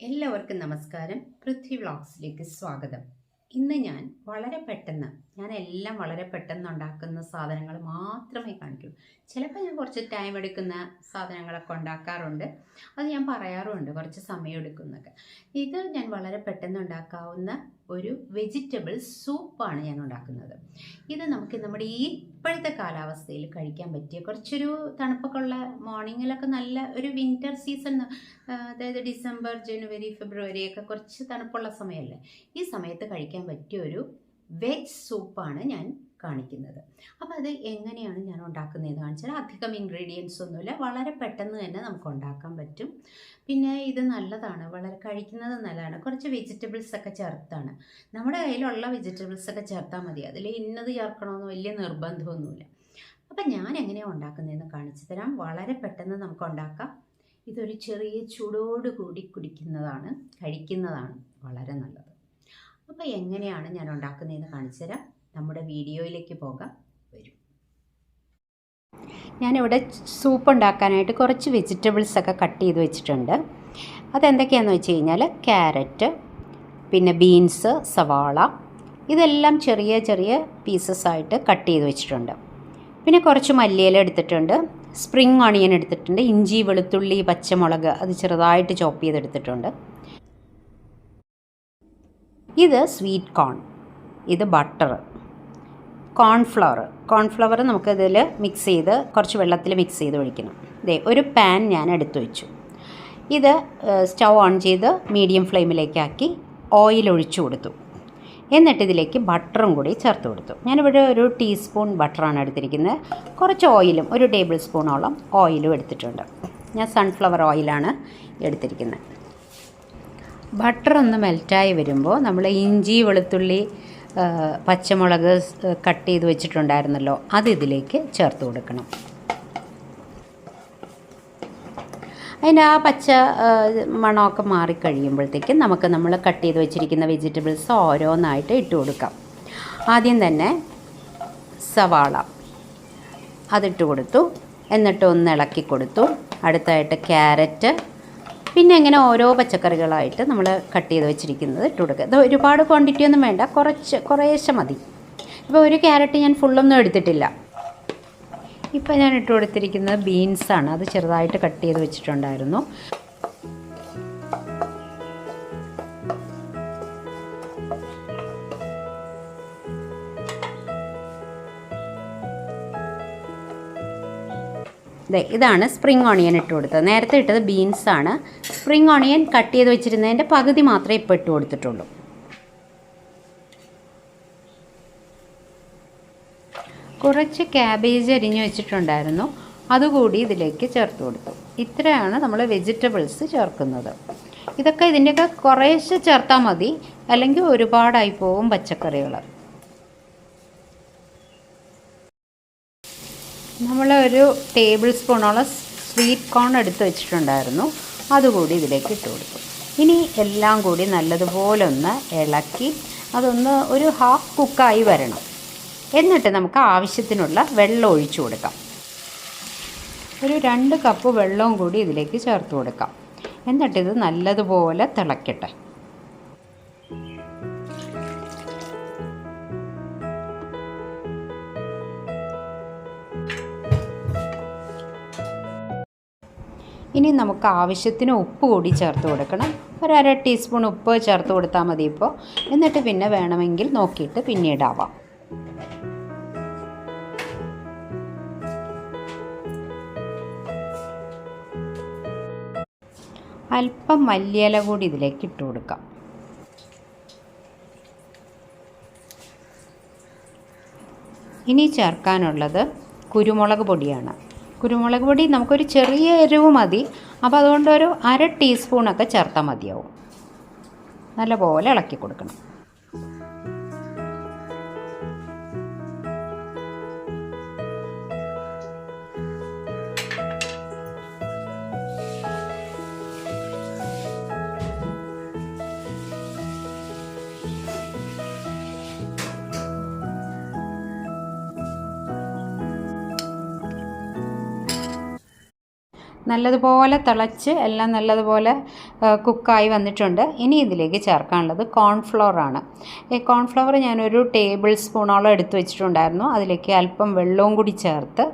എല്ലാവർക്കും നമസ്കാരം. പൃഥ്വി വ്ളോഗ്സിലേക്ക് സ്വാഗതം. ഇന്ന് ഞാൻ വളരെ പെട്ടെന്ന് ഞാൻ എല്ലാം വളരെ പെട്ടെന്ന് ഉണ്ടാക്കുന്ന സാധനങ്ങൾ മാത്രമേ കാണിക്കൂ. ചിലപ്പോൾ ഞാൻ കുറച്ച് ടൈം എടുക്കുന്ന സാധനങ്ങളൊക്കെ ഉണ്ടാക്കാറുണ്ട്. അത് ഞാൻ പറയാറുമുണ്ട് കുറച്ച് സമയം എടുക്കുന്നൊക്കെ. ഇത് ഞാൻ വളരെ പെട്ടെന്ന് ഉണ്ടാക്കാവുന്ന ഒരു വെജിറ്റബിൾ സൂപ്പാണ് ഞാൻ ഉണ്ടാക്കുന്നത്. ഇത് നമുക്ക് നമ്മുടെ ഈ ഇപ്പോഴത്തെ കാലാവസ്ഥയിൽ കഴിക്കാൻ പറ്റിയ കുറച്ചൊരു തണുപ്പൊക്കെ ഉള്ള മോർണിംഗിലൊക്കെ നല്ല ഒരു വിന്റർ സീസൺ അതായത് ഡിസംബർ ജനുവരി ഫെബ്രുവരി ഒക്കെ കുറച്ച് തണുപ്പുള്ള സമയമല്ലേ? ഈ സമയത്ത് കഴിക്കാൻ പറ്റിയ ഒരു വെജ് സൂപ്പാണ് ഞാൻ കാണിക്കുന്നത്. അപ്പോൾ അത് എങ്ങനെയാണ് ഞാൻ ഉണ്ടാക്കുന്നത് എന്ന് കാണിച്ചാൽ അധികം ഇൻഗ്രീഡിയൻസ് ഒന്നുമില്ല. വളരെ പെട്ടെന്ന് തന്നെ നമുക്ക് ഉണ്ടാക്കാൻ പറ്റും. പിന്നെ ഇത് നല്ലതാണ്. വളരെ കഴിക്കുന്നത് നല്ലതാണ്. കുറച്ച് വെജിറ്റബിൾസ് ഒക്കെ ചേർത്താണ്. നമ്മുടെ കയ്യിലുള്ള വെജിറ്റബിൾസ് ഒക്കെ ചേർത്താൽ മതി. അതിൽ ഇന്നത് ചേർക്കണമെന്ന് വലിയ നിർബന്ധമൊന്നുമില്ല. അപ്പം ഞാൻ എങ്ങനെയാണ് ഉണ്ടാക്കുന്നതെന്ന് കാണിച്ചു തരാം. വളരെ പെട്ടെന്ന് നമുക്ക് ഉണ്ടാക്കാം. ഇതൊരു ചെറിയ ചൂടോട് കൂടി കുടിക്കുന്നതാണ് കഴിക്കുന്നതാണ് വളരെ നല്ലത്. അപ്പോൾ എങ്ങനെയാണ് ഞാൻ ഉണ്ടാക്കുന്നതെന്ന് കാണിച്ചു തരാം. നമ്മുടെ വീഡിയോയിലേക്ക് പോകാം. വരും. ഞാനിവിടെ സൂപ്പ് ഉണ്ടാക്കാനായിട്ട് കുറച്ച് വെജിറ്റബിൾസ് ഒക്കെ കട്ട് ചെയ്ത് വെച്ചിട്ടുണ്ട്. അതെന്തൊക്കെയാണെന്ന് വെച്ച് കഴിഞ്ഞാൽ ക്യാരറ്റ് പിന്നെ ബീൻസ് സവാള ഇതെല്ലാം ചെറിയ ചെറിയ പീസസ് ആയിട്ട് കട്ട് ചെയ്ത് വെച്ചിട്ടുണ്ട്. പിന്നെ കുറച്ച് മല്ലിയില എടുത്തിട്ടുണ്ട് സ്പ്രിങ് ഓണിയൻ എടുത്തിട്ടുണ്ട് ഇഞ്ചി വെളുത്തുള്ളി പച്ചമുളക് അത് ചെറുതായിട്ട് ചോപ്പ് ചെയ്തെടുത്തിട്ടുണ്ട് ഇത് സ്വീറ്റ് കോൺ ഇത് ബട്ടർ കോൺഫ്ലവർ. കോൺഫ്ലവർ നമുക്കിതിൽ മിക്സ് ചെയ്ത് കുറച്ച് വെള്ളത്തിൽ മിക്സ് ചെയ്ത് ഒഴിക്കണം. ദേ ഒരു പാൻ ഞാൻ എടുത്തു വെച്ചു. ഇത് സ്റ്റൗ ഓൺ ചെയ്ത് മീഡിയം ഫ്ലെയിമിലേക്കാക്കി ഓയിൽ ഒഴിച്ചു കൊടുത്തു. എന്നിട്ട് ഇതിലേക്ക് ബട്ടറും കൂടി ചേർത്ത് കൊടുത്തു. ഞാനിവിടെ ഒരു ടീസ്പൂൺ ബട്ടറാണ് എടുത്തിരിക്കുന്നത്. കുറച്ച് ഓയിലും ഒരു ടേബിൾ സ്പൂണോളം ഓയിലും എടുത്തിട്ടുണ്ട്. ഞാൻ സൺഫ്ലവർ ഓയിലാണ് എടുത്തിരിക്കുന്നത്. ബട്ടർ ഒന്ന് മെൽറ്റായി വരുമ്പോൾ നമ്മൾ ഇഞ്ചി വെളുത്തുള്ളി പച്ചമുളക് കട്ട് ചെയ്ത് വെച്ചിട്ടുണ്ടായിരുന്നല്ലോ അത് ഇതിലേക്ക് ചേർത്ത് കൊടുക്കണം. അതിന്റെ ആ പച്ച മണമൊക്കെ മാറിക്കഴിയുമ്പോഴത്തേക്കും നമുക്ക് നമ്മൾ കട്ട് ചെയ്ത് വെച്ചിരിക്കുന്ന വെജിറ്റബിൾസ് ഓരോന്നായിട്ട് ഇട്ട് കൊടുക്കാം. ആദ്യം തന്നെ സവാള അതിട്ട് കൊടുത്തു. എന്നിട്ട് ഒന്ന് ഇളക്കി കൊടുത്തു. അടുത്തായിട്ട് ക്യാരറ്റ് പിന്നെ ഇങ്ങനെ ഓരോ പച്ചക്കറികളായിട്ട് നമ്മൾ കട്ട് ചെയ്ത് വെച്ചിരിക്കുന്നത് ഇട്ട് കൊടുക്കുക. ഇത് ഒരുപാട് ക്വാണ്ടിറ്റി ഒന്നും വേണ്ട കുറച്ച് കുറേശ്ശെ മതി. ഇപ്പോൾ ഒരു ക്യാരറ്റ് ഞാൻ ഫുള്ളൊന്നും എടുത്തിട്ടില്ല. ഇപ്പോൾ ഞാൻ ഇട്ട് കൊടുത്തിരിക്കുന്നത് ബീൻസാണ് അത് ചെറുതായിട്ട് കട്ട് ചെയ്ത് വെച്ചിട്ടുണ്ടായിരുന്നു. ഇതാണ് സ്പ്രിങ് ഓണിയൻ ഇട്ട് കൊടുത്തത്. നേരത്തെ ഇട്ടത് ബീൻസ് ആണ്. സ്പ്രിങ് ഓണിയൻ കട്ട് ചെയ്ത് വെച്ചിരുന്നതിന്റെ പകുതി മാത്രമേ ഇപ്പോൾ ഇട്ട് കൊടുത്തിട്ടുള്ളൂ. കുറച്ച് ക്യാബേജ് അരിഞ്ഞു വെച്ചിട്ടുണ്ടായിരുന്നു. അതുകൂടി ഇതിലേക്ക് ചേർത്ത് കൊടുത്തു. ഇത്രയാണ് നമ്മൾ വെജിറ്റബിൾസ് ചേർക്കുന്നത്. ഇതൊക്കെ ഇതിന്റെയൊക്കെ കുറേശ്ശെ ചേർത്താൽ മതി. അല്ലെങ്കിൽ ഒരുപാടായി പോവും പച്ചക്കറികൾ. നമ്മൾ ഒരു ടേബിൾ സ്പൂണോളം സ്വീറ്റ് കോൺ എടുത്ത് വെച്ചിട്ടുണ്ടായിരുന്നു. അതുകൂടി ഇതിലേക്ക് ഇട്ട് കൊടുക്കും ഇനി എല്ലാം കൂടി നല്ലതുപോലെ ഒന്ന് ഇളക്കി അതൊന്ന് ഒരു ഹാഫ് കുക്കായി വരണം. എന്നിട്ട് നമുക്ക് ആവശ്യത്തിനുള്ള വെള്ളം ഒഴിച്ചു കൊടുക്കാം. ഒരു രണ്ട് കപ്പ് വെള്ളവും കൂടി ഇതിലേക്ക് ചേർത്ത് കൊടുക്കാം. എന്നിട്ടിത് നല്ലതുപോലെ തിളക്കട്ടെ. ഇനി നമുക്ക് ആവശ്യത്തിന് ഉപ്പ് കൂടി ചേർത്ത് കൊടുക്കണം. ഒരു അര ടീസ്പൂൺ ഉപ്പ് ചേർത്ത് കൊടുത്താൽ മതി ഇപ്പോൾ. എന്നിട്ട് പിന്നെ വേണമെങ്കിൽ നോക്കിയിട്ട് പിന്നീടാവാം അല്പം മല്ലിയില കൂടി ഇതിലേക്ക് ഇട്ട് കൊടുക്കാം. ഇനി ചേർക്കാനുള്ളത് കുരുമുളക് പൊടിയാണ്. കുരുമുളക് പൊടി നമുക്കൊരു ചെറിയ എരിവ് മതി. അപ്പോൾ അതുകൊണ്ട് ഒരു അര ടീസ്പൂണൊക്കെ ചേർത്താൽ മതിയാവും. നല്ലപോലെ ഇളക്കി കൊടുക്കണം. നല്ലതുപോലെ തിളച്ച് എല്ലാം നല്ലതുപോലെ കുക്കായി വന്നിട്ടുണ്ട്. ഇനി ഇതിലേക്ക് ചേർക്കാനുള്ളത് കോൺഫ്ലവർ ആണ്. ഈ കോൺഫ്ലവർ ഞാനൊരു ടേബിൾ സ്പൂണോളം എടുത്തു വെച്ചിട്ടുണ്ടായിരുന്നു. അതിലേക്ക് അല്പം വെള്ളവും കൂടി ചേർത്ത്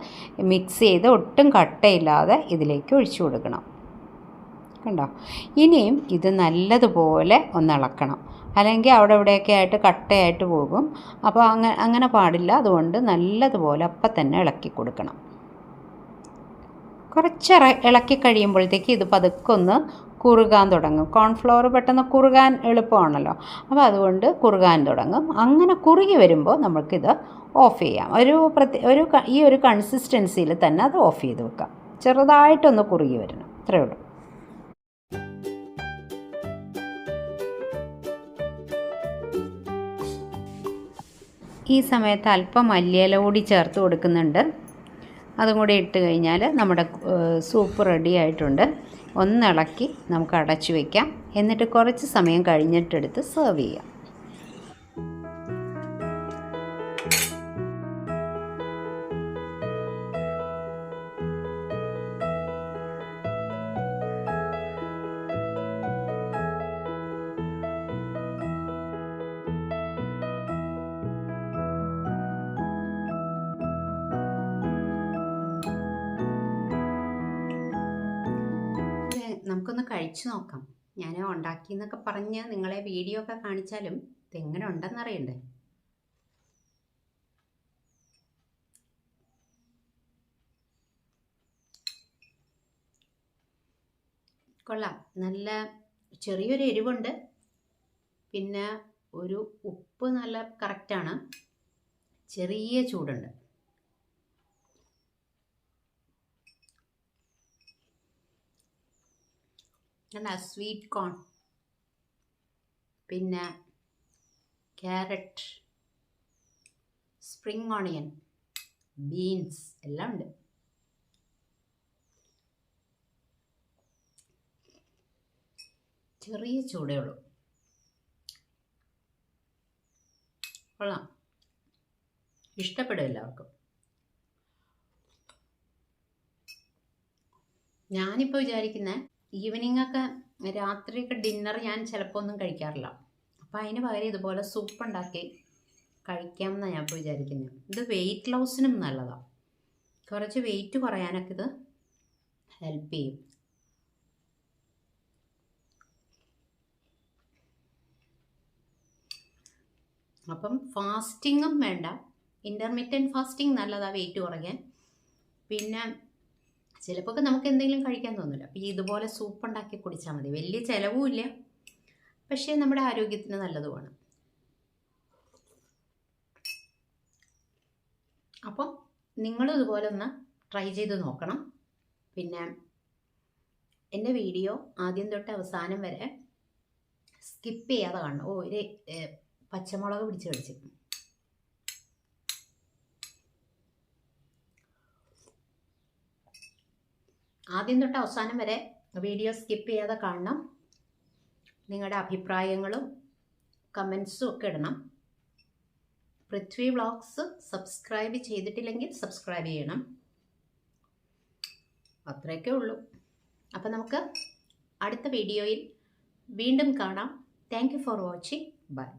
മിക്സ് ചെയ്ത് ഒട്ടും കട്ടയില്ലാതെ ഇതിലേക്ക് ഒഴിച്ചു കൊടുക്കണം. കണ്ടോ? ഇനിയും ഇത് നല്ലതുപോലെ ഒന്ന് ഇളക്കണം. അല്ലെങ്കിൽ അവിടെ ഇവിടെയൊക്കെ ആയിട്ട് കട്ടയായിട്ട് പോകും. അപ്പോൾ അങ്ങനെ അങ്ങനെ പാടില്ല. അതുകൊണ്ട് നല്ലതുപോലെ അപ്പം തന്നെ ഇളക്കി കൊടുക്കണം. കുറച്ച് ഇളക്കി കഴിയുമ്പോഴത്തേക്ക് ഇത് പതുക്കെ ഒന്ന് കുറുകാൻ തുടങ്ങും. കോൺഫ്ലവർ പെട്ടെന്ന് കുറുകാൻ എളുപ്പമാണല്ലോ. അപ്പോൾ അതുകൊണ്ട് കുറുകാൻ തുടങ്ങും. അങ്ങനെ കുറുകി വരുമ്പോൾ നമുക്കിത് ഓഫ് ചെയ്യാം. ഒരു പ്രത്യേക ഒരു ഈ ഒരു കൺസിസ്റ്റൻസിയിൽ തന്നെ അത് ഓഫ് ചെയ്ത് വെക്കാം. ചെറുതായിട്ടൊന്ന് കുറുകി വരണം. അത്രയേ ഉള്ളൂ. ഈ സമയത്ത് അല്പം മല്ലിയില കൂടി ചേർത്ത് കൊടുക്കുന്നുണ്ട്. അതും കൂടി ഇട്ട് കഴിഞ്ഞാൽ നമ്മുടെ സൂപ്പ് റെഡി ആയിട്ടുണ്ട്. ഒന്നിളക്കി നമുക്ക് അടച്ചു വയ്ക്കാം എന്നിട്ട് കുറച്ച് സമയം കഴിഞ്ഞിട്ടെടുത്ത് സെർവ് ചെയ്യാം. കഴിച്ചു നോക്കാം. ഞാൻ ഉണ്ടാക്കി എന്നൊക്കെ പറഞ്ഞ് നിങ്ങളെ വീഡിയോ ഒക്കെ കാണിച്ചാലും ഇതെങ്ങനെ ഉണ്ടെന്നറിയണ്ടേ കൊള്ളാം. നല്ല ചെറിയൊരു എരിവുണ്ട്. പിന്നെ ഒരു ഉപ്പ് നല്ല കറക്റ്റാണ്. ചെറിയ ചൂടുണ്ട്. നല്ല സ്വീറ്റ് കോൺ പിന്നെ ക്യാരറ്റ് സ്പ്രിങ് ഓണിയൻ ബീൻസ് എല്ലാം ഉണ്ട്. ചെറിയ ചൂടേ ഉള്ളൂ. കൊള്ളാം. ഇഷ്ടപ്പെടും എല്ലാവർക്കും. ഞാനിപ്പോൾ വിചാരിക്കുന്നത് ഈവനിങ് ഒക്കെ രാത്രിയൊക്കെ ഡിന്നർ ഞാൻ ചിലപ്പോൾ ഒന്നും കഴിക്കാറില്ല. അപ്പോൾ അതിന് പകരം ഇതുപോലെ സൂപ്പ് ഉണ്ടാക്കി കഴിക്കാം എന്നാണ് ഞാൻ ഇപ്പോൾ വിചാരിക്കുന്നത് ഇത് വെയിറ്റ് ലോസിനും നല്ലതാണ് കുറച്ച് വെയിറ്റ് കുറയാനൊക്കെ ഇത് ഹെൽപ്പ് ചെയ്യും. അപ്പം ഫാസ്റ്റിങ്ങും വേണ്ട. ഇന്റർമീഡിയറ്റ് ഫാസ്റ്റിംഗ് നല്ലതാണ് വെയിറ്റ് കുറയ്ക്കാൻ. പിന്നെ ചിലപ്പോൾ നമുക്ക് എന്തെങ്കിലും കഴിക്കാൻ തോന്നില്ല അപ്പോൾ ഇതുപോലെ സൂപ്പ് ഉണ്ടാക്കി കുടിച്ചാൽ മതി. വലിയ ചിലവുമില്ല പക്ഷേ നമ്മുടെ ആരോഗ്യത്തിന് നല്ലതുമാണ്. അപ്പം നിങ്ങളും ഇതുപോലെ ഒന്ന് ട്രൈ ചെയ്ത് നോക്കണം. പിന്നെ എന്റെ വീഡിയോ ആദ്യം തൊട്ട് അവസാനം വരെ സ്കിപ്പ് ചെയ്യാതെ കാണണം. ഓ ഒരു പച്ചമുളക് പിടിച്ച് കളിച്ചു ആദ്യം തൊട്ട് അവസാനം വരെ വീഡിയോ സ്കിപ്പ് ചെയ്യാതെ കാണണം. നിങ്ങളുടെ അഭിപ്രായങ്ങളും കമൻസും ഒക്കെ ഇടണം. പൃഥ്വി വ്ളോഗ്സ് സബ്സ്ക്രൈബ് ചെയ്തിട്ടില്ലെങ്കിൽ സബ്സ്ക്രൈബ് ചെയ്യണം. അത്രയൊക്കെ ഉള്ളൂ. അപ്പം നമുക്ക് അടുത്ത വീഡിയോയിൽ വീണ്ടും കാണാം. Thank for watching bye